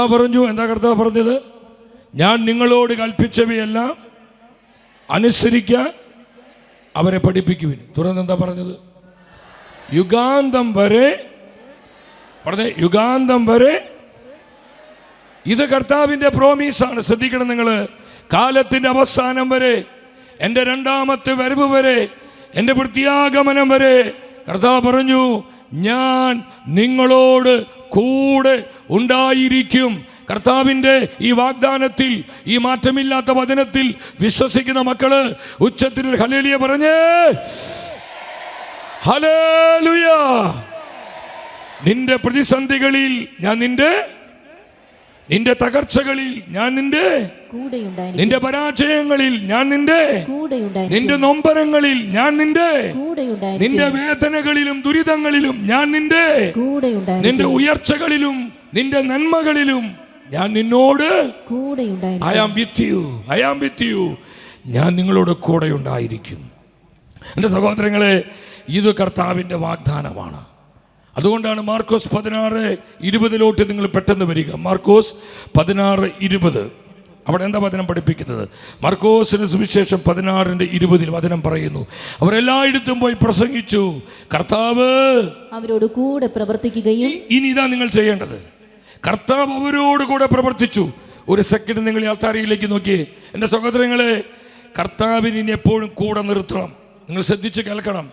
കർത്താവ് പറഞ്ഞു എന്താ കർത്താവ് പറഞ്ഞത്? ഞാൻ നിങ്ങളോട് കൽപ്പിച്ചവയെല്ലാം അനുസരിക്കാൻ അവരെ പഠിപ്പിക്കുവിൻ. തുടർന്ന് എന്താ പറഞ്ഞത്? യുഗാന്തം വരെ പറഞ്ഞേ യുഗാന്തം വരെ ഇത് കർത്താവിന്റെ പ്രോമീസാണ് ശ്രദ്ധിക്കണം നിങ്ങൾ കാലത്തിന്റെ അവസാനം വരെ എന്റെ രണ്ടാമത്തെ വരവ് വരെ എന്റെ പ്രത്യാഗമനം വരെ കർത്താവ് പറഞ്ഞു ഞാൻ നിങ്ങളോട് കൂടെ ഉണ്ടായിരിക്കും. കർത്താവിന്റെ ഈ വാഗ്ദാനത്തിൽ ഈ മാറ്റമില്ലാത്ത വചനത്തിൽ വിശ്വസിക്കുന്ന മക്കൾ ഉച്ചത്തിൽ ഹലേലിയ പറഞ്ഞേ. ഹലേലുയ നിന്റെ പ്രതിസന്ധികളിൽ ഞാൻ നിന്റെ നിന്റെ തകർച്ചകളിൽ ഞാൻ നിന്റെ നിന്റെ പരാജയങ്ങളിൽ ഞാൻ നിന്റെ നിന്റെ നൊമ്പരങ്ങളിൽ ഞാൻ നിന്റെ നിന്റെ വേദനകളിലും ദുരിതങ്ങളിലും ഞാൻ നിന്റെ നിന്റെ ഉയർച്ചകളിലും നിന്റെ നന്മകളിലും ഞാൻ നിന്നോട് I am with you I am with you ഞാൻ നിങ്ങളോട് കൂടെ ഉണ്ടായിരിക്കും. എന്റെ സഹോദരങ്ങളെ ഇത് കർത്താവിന്റെ വാഗ്ദാനമാണ്. അതുകൊണ്ടാണ് മാർക്കോസ് പതിനാറ് ഇരുപതിലോട്ട് നിങ്ങൾ പെട്ടെന്ന് വരിക. മാർക്കോസ് പതിനാറ് ഇരുപത്. അവിടെ എന്താ വചനം പഠിപ്പിക്കുന്നത്? മർക്കോസിന് സുവിശേഷം പതിനാറിന്റെ ഇരുപതിൽ വചനം പറയുന്നു. അവരെല്ലായിടത്തും പോയി പ്രസംഗിച്ചു. കർത്താവ് അവരോട് കൂടെ പ്രവർത്തിക്കുകയും ഇനി ഇതാ നിങ്ങൾ ചെയ്യേണ്ടത്. കർത്താവ് അവരോട് കൂടെ പ്രവർത്തിച്ചു. ഒരു സെക്കൻഡ് നിങ്ങൾ ഈ അൾത്താരയിലേക്ക് നോക്കിയേ. എന്റെ സഹോദരങ്ങളെ കർത്താവിന് എപ്പോഴും കൂടെ നിർത്തണം. നിങ്ങൾ ശ്രദ്ധിച്ച് കേൾക്കണം.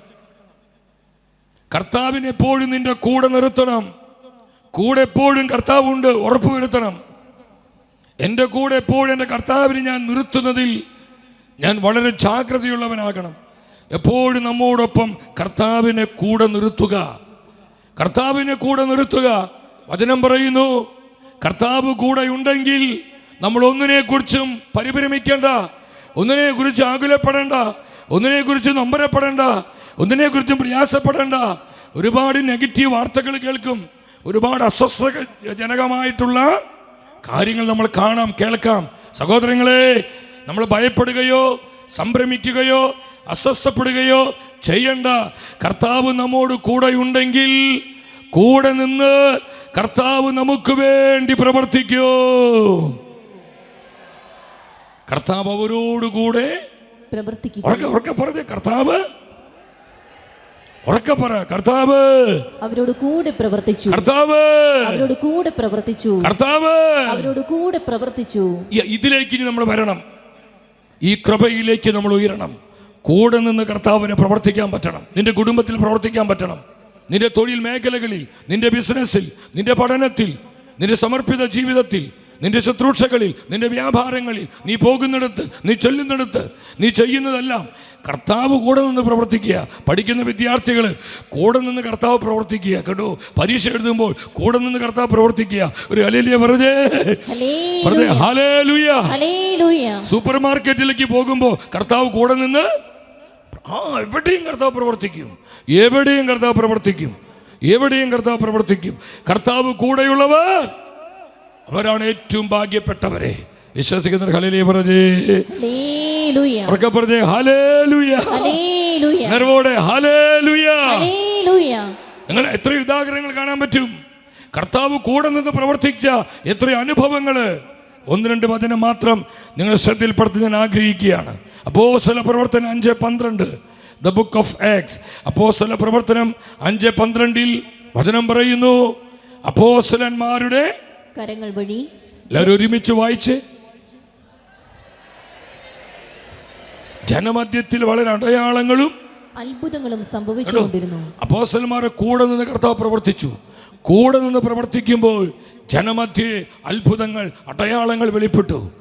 കർത്താവിന് എപ്പോഴും നിന്റെ കൂടെ നിർത്തണം. കൂടെ എപ്പോഴും കർത്താവുണ്ട് ഉറപ്പുവരുത്തണം എന്റെ കൂടെ എപ്പോഴും എന്റെ കർത്താവിനെ ഞാൻ നിർത്തുന്നതിൽ ഞാൻ വളരെ ജാഗ്രതയുള്ളവനാകണം. എപ്പോഴും നമ്മോടൊപ്പം കർത്താവിനെ കൂടെ നിർത്തുക. കർത്താവിനെ കൂടെ നിർത്തുക. വചനം പറയുന്നു കർത്താവ് കൂടെ ഉണ്ടെങ്കിൽ നമ്മൾ ഒന്നിനെ കുറിച്ചും പരിഭ്രമിക്കേണ്ട ഒന്നിനെ കുറിച്ച് ആകുലപ്പെടേണ്ട ഒന്നിനെ കുറിച്ച് നൊമ്പരപ്പെടേണ്ട ഒന്നിനെ കുറിച്ചും പ്രയാസപ്പെടേണ്ട. ഒരുപാട് നെഗറ്റീവ് വാർത്തകൾ കേൾക്കും ഒരുപാട് അസ്വസ്ഥജനകമായിട്ടുള്ള കാര്യങ്ങൾ നമ്മൾ കാണാം കേൾക്കാം. സഹോദരങ്ങളെ നമ്മൾ ഭയപ്പെടുകയോ സംഭ്രമിക്കുകയോ അസ്വസ്ഥപ്പെടുകയോ ചെയ്യണ്ട. കർത്താവ് നമ്മോട് കൂടെയുണ്ടെങ്കിൽ കൂടെ നിന്ന് കർത്താവ് നമുക്ക് വേണ്ടി പ്രവർത്തിക്കൂ. കർത്താവ് അവരോടുകൂടെ ഉറക്കെ പറഞ്ഞേ കർത്താവ്. ഉറക്കെ പറ കർത്താവ്. അവരോട് കൂടെ പ്രവർത്തിച്ചു. കർത്താവ്. അവരോട് കൂടെ പ്രവർത്തിച്ചു. കർത്താവ്. അവരോട് കൂടെ പ്രവർത്തിച്ചു ഇതിലേക്ക് ഇനി നമ്മൾ വരണം. ഈ കൃപയിലേക്ക് നമ്മൾ ഉയരണം. കൂടെ നിന്ന് കർത്താവിനെ പ്രവർത്തിക്കാൻ പറ്റണം. നിന്റെ കുടുംബത്തിൽ പ്രവർത്തിക്കാൻ പറ്റണം. നിന്റെ തൊഴിൽ മേഖലകളിൽ നിന്റെ ബിസിനസ്സിൽ നിന്റെ പഠനത്തിൽ നിന്റെ സമർപ്പിത ജീവിതത്തിൽ നിന്റെ ശുശ്രൂഷകളിൽ നിന്റെ വ്യാപാരങ്ങളിൽ നീ പോകുന്നിടത്ത് നീ ചൊല്ലുന്നിടത്ത് നീ ചെയ്യുന്നതെല്ലാം കർത്താവ് കൂടെ നിന്ന് പ്രവർത്തിക്കുക. പഠിക്കുന്ന വിദ്യാർത്ഥികൾ കൂടെ നിന്ന് കർത്താവ് പ്രവർത്തിക്കുക. കേട്ടോ? പരീക്ഷ എഴുതുമ്പോൾ കൂടെ നിന്ന് കർത്താവ് പ്രവർത്തിക്കുക. ഒരു അലേലിയ വെറുതെ. സൂപ്പർ മാർക്കറ്റിലേക്ക് പോകുമ്പോൾ കർത്താവ് കൂടെ നിന്ന് ആ എവിടെയും കർത്താവ് പ്രവർത്തിക്കും. എവിടെയും കർത്താവ് പ്രവർത്തിക്കും. എവിടെയും കർത്താവ് പ്രവർത്തിക്കും. കർത്താവ് കൂടെയുള്ളവർ അവരാണ് ഏറ്റവും ഭാഗ്യപ്പെട്ടവരെ. വിശ്വസിക്കുന്ന ഹലലേ പറഞ്ഞേ. ഉറക്കെ പറഞ്ഞേ ഹലേലുയ നിങ്ങൾ എത്ര ഉദാഹരണങ്ങൾ കാണാൻ പറ്റും. കർത്താവ് കൂടെ നിന്ന് പ്രവർത്തിച്ച എത്ര അനുഭവങ്ങൾ ഒന്ന് രണ്ട് വചനം മാത്രം നിങ്ങൾ ശ്രദ്ധയിൽപ്പെടുത്തി ഞാൻ ആഗ്രഹിക്കുകയാണ്. അപ്പോ അപ്പോസ്തല പ്രവർത്തനം അഞ്ച് പന്ത്രണ്ട്. ദ ബുക്ക് ഓഫ് ആക്സ് അപ്പോസ്തല പ്രവർത്തനം അഞ്ച് പന്ത്രണ്ടിൽ വചനം പറയുന്നു. അപ്പോസ്തലന്മാരുടെ കരങ്ങൾ വഴി എല്ലാവരും ഒരുമിച്ച് വായിച്ച്. ജനമധ്യത്തിൽ വളരെ അടയാളങ്ങളും അത്ഭുതങ്ങളും സംഭവിച്ചുകൊണ്ടിരുന്നു. അപ്പോസന്മാരെ കൂടെ നിന്ന് കർത്താവ് പ്രവർത്തിച്ചു. കൂടെ നിന്ന് പ്രവർത്തിക്കുമ്പോൾ ജനമധ്യേ അത്ഭുതങ്ങൾ അടയാളങ്ങൾ വെളിപ്പെട്ടു.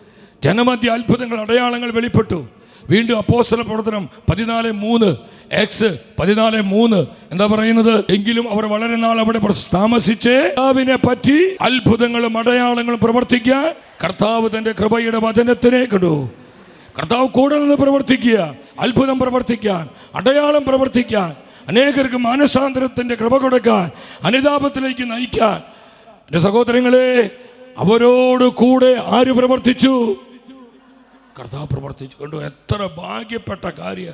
ജനമധ്യ അത്ഭുതങ്ങൾ അടയാളങ്ങൾ വെളിപ്പെട്ടു. വീണ്ടും അപ്പോസ്തല പ്രവർത്തനം പതിനാല് മൂന്ന് എക്സ് പതിനാല് മൂന്ന്. എന്താ പറയുന്നത്? എങ്കിലും അവർ വളരെ നാൾ അവിടെ താമസിച്ച് കർത്താവിനെ പറ്റി അത്ഭുതങ്ങളും അടയാളങ്ങളും പ്രവർത്തിക്കാൻ കർത്താവ് തന്റെ കൃപയുടെ വചനത്തിനെ കണ്ടു കർത്താവ് കൂടെ നിന്ന് പ്രവർത്തിക്കുക അത്ഭുതം പ്രവർത്തിക്കാൻ അടയാളം പ്രവർത്തിക്കാൻ അനേകർക്ക് മാനസാന്തരത്തിന്റെ കൃപ കൊടുക്കാൻ അനുതാപത്തിലേക്ക് നയിക്കാൻ. എന്റെ സഹോദരങ്ങളെ അവരോട് കൂടെ ആര് പ്രവർത്തിച്ചു? കർത്താവ് പ്രവർത്തിച്ചു കണ്ടു എത്ര ഭാഗ്യപ്പെട്ട കാര്യം.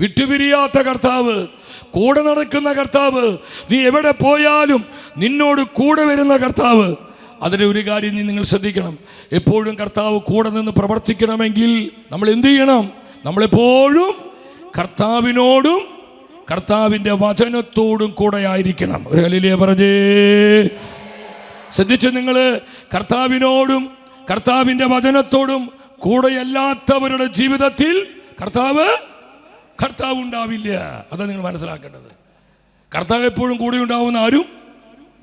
വിട്ടുപിരിയാത്ത കർത്താവ് കൂടെ നടക്കുന്ന കർത്താവ് നീ എവിടെ പോയാലും നിന്നോട് കൂടെ വരുന്ന കർത്താവ്. അതിന്റെ ഒരു കാര്യം നീ നിങ്ങൾ ശ്രദ്ധിക്കണം. എപ്പോഴും കർത്താവ് കൂടെ നിന്ന് പ്രവർത്തിക്കണമെങ്കിൽ നമ്മൾ എന്ത് ചെയ്യണം? നമ്മളെപ്പോഴും കർത്താവിനോടും കർത്താവിന്റെ വചനത്തോടും കൂടെ ആയിരിക്കണം. ഒരു കലിലേ പറഞ്ഞേ. ശ്രദ്ധിച്ച് നിങ്ങൾ കർത്താവിനോടും കർത്താവിന്റെ വചനത്തോടും കൂടെയല്ലാത്തവരുടെ ജീവിതത്തിൽ കർത്താവ് കർത്താവ് ഉണ്ടാവില്ല. അതാണ് നിങ്ങൾ മനസ്സിലാക്കേണ്ടത്. കർത്താവ് എപ്പോഴും കൂടെ ഉണ്ടാവുന്ന ആരും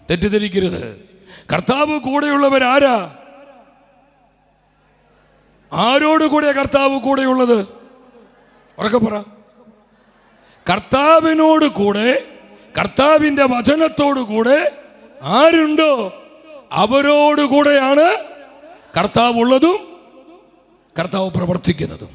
തെറ്റിദ്ധരിക്കരുത്. കർത്താവ് കൂടെയുള്ളവരാരാ ആരോട് കൂടെ കർത്താവ് കൂടെയുള്ളത്? ഉറക്കെ പറ. കർത്താവിനോട് കൂടെ കർത്താവിന്റെ വചനത്തോടു കൂടെ ആരുണ്ടോ? അവരോട് കൂടെയാണ് കർത്താവ് ഉള്ളതും കർത്താവ് പ്രവർത്തിക്കുന്നതും.